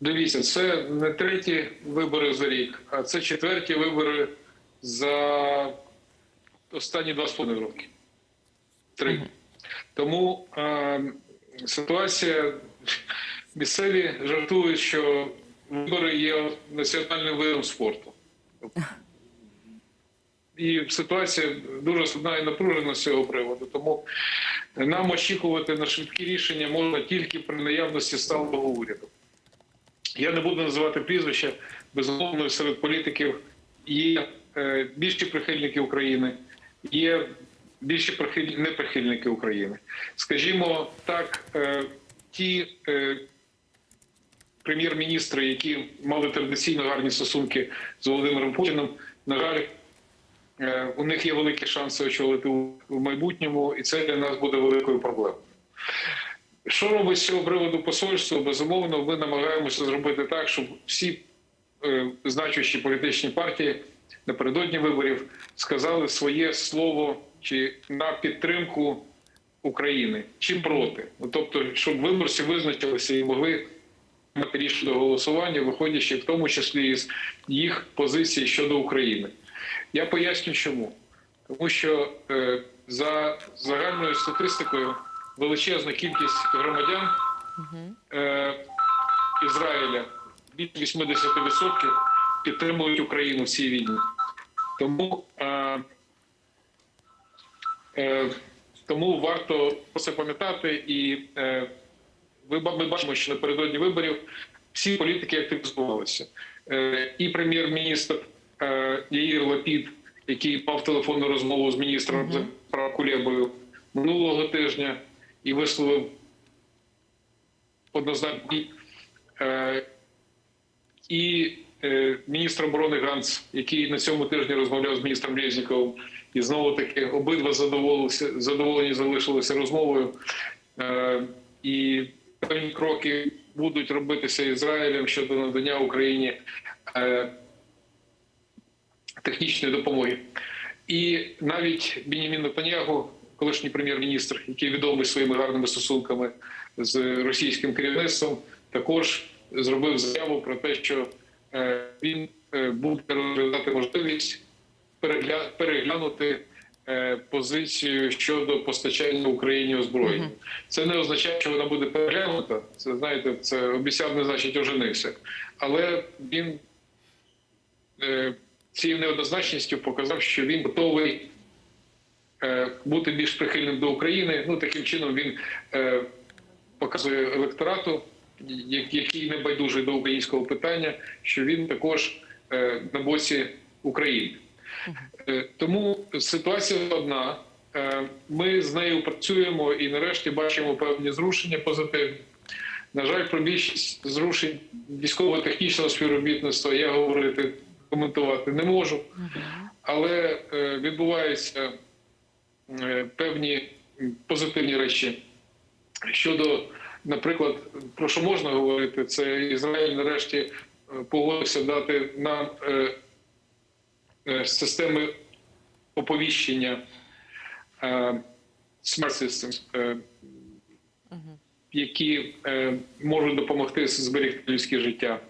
Дивіться, це не треті вибори за рік, а це четверті вибори за останні два з половиною роки. Три. Тому е, ситуація місцеві жартують, що вибори є національним видом спорту. І ситуація дуже складна і напружена з цього приводу. Тому нам очікувати на швидкі рішення можна тільки при наявності сталого уряду. Я не буду називати прізвища, безумовно, серед політиків є е, більші прихильники України, є більші прихиль... неприхильники України. Скажімо так, е, ті е, прем'єр-міністри, які мали традиційно гарні стосунки з Володимиром Путіним, на жаль, у них є великі шанси очолити в майбутньому, і це для нас буде великою проблемою. Що робить з цього приводу посольство? Безумовно, ми намагаємося зробити так, щоб всі е, значущі політичні партії напередодні виборів сказали своє слово чи на підтримку України, чи проти. Ну, Тобто, щоб виборці визначилися і могли мати рішення до голосування, виходячи в тому числі із їх позиції щодо України. Я поясню, чому. Тому що е, за загальною статистикою величезна кількість громадян е, Ізраїля від 80% підтримують Україну в цій війні. Тому, е, е, тому варто про це пам'ятати. І е, ми бачимо, що напередодні виборів всі політики активізувалися. Е, і прем'єр-міністр е, Яїр Лапід, який мав телефонну розмову з міністром mm Кулебою минулого тижня і висловив однозначний. Е, і е, міністр оборони Ганц, який на цьому тижні розмовляв з міністром Резніковим, і знову таки обидва задоволені залишилися розмовою. Е, і певні кроки будуть робитися Ізраїлем щодо надання Україні технічної допомоги. І навіть Бінімін Нетаньягу, колишній прем'єр-міністр, який відомий своїми гарними стосунками з російським керівництвом, також зробив заяву про те, що е, він е, буде розглядати можливість переглянути е, позицію щодо постачання Україні озброєння. Це не означає, що вона буде переглянута. Це знаєте, це обіцяв, не значить оженився. Але він цією неоднозначністю показав, що він готовий бути більш прихильним до України. Ну таким чином він е, показує електорату, який не байдужий до українського питання, що він також е, на боці України. Е, Тому ситуація одна. Е, Ми з нею працюємо і нарешті бачимо певні зрушення позитивні. На жаль, про більшість зрушень військово-технічного співробітництва я говорити, коментувати не можу, але е, відбуваються е, певні позитивні речі. Щодо, наприклад, про що можна говорити, це Ізраїль нарешті е, погодився дати нам е, е, системи оповіщення е, Smart Systems, е, які е, можуть допомогти зберегти людське життя.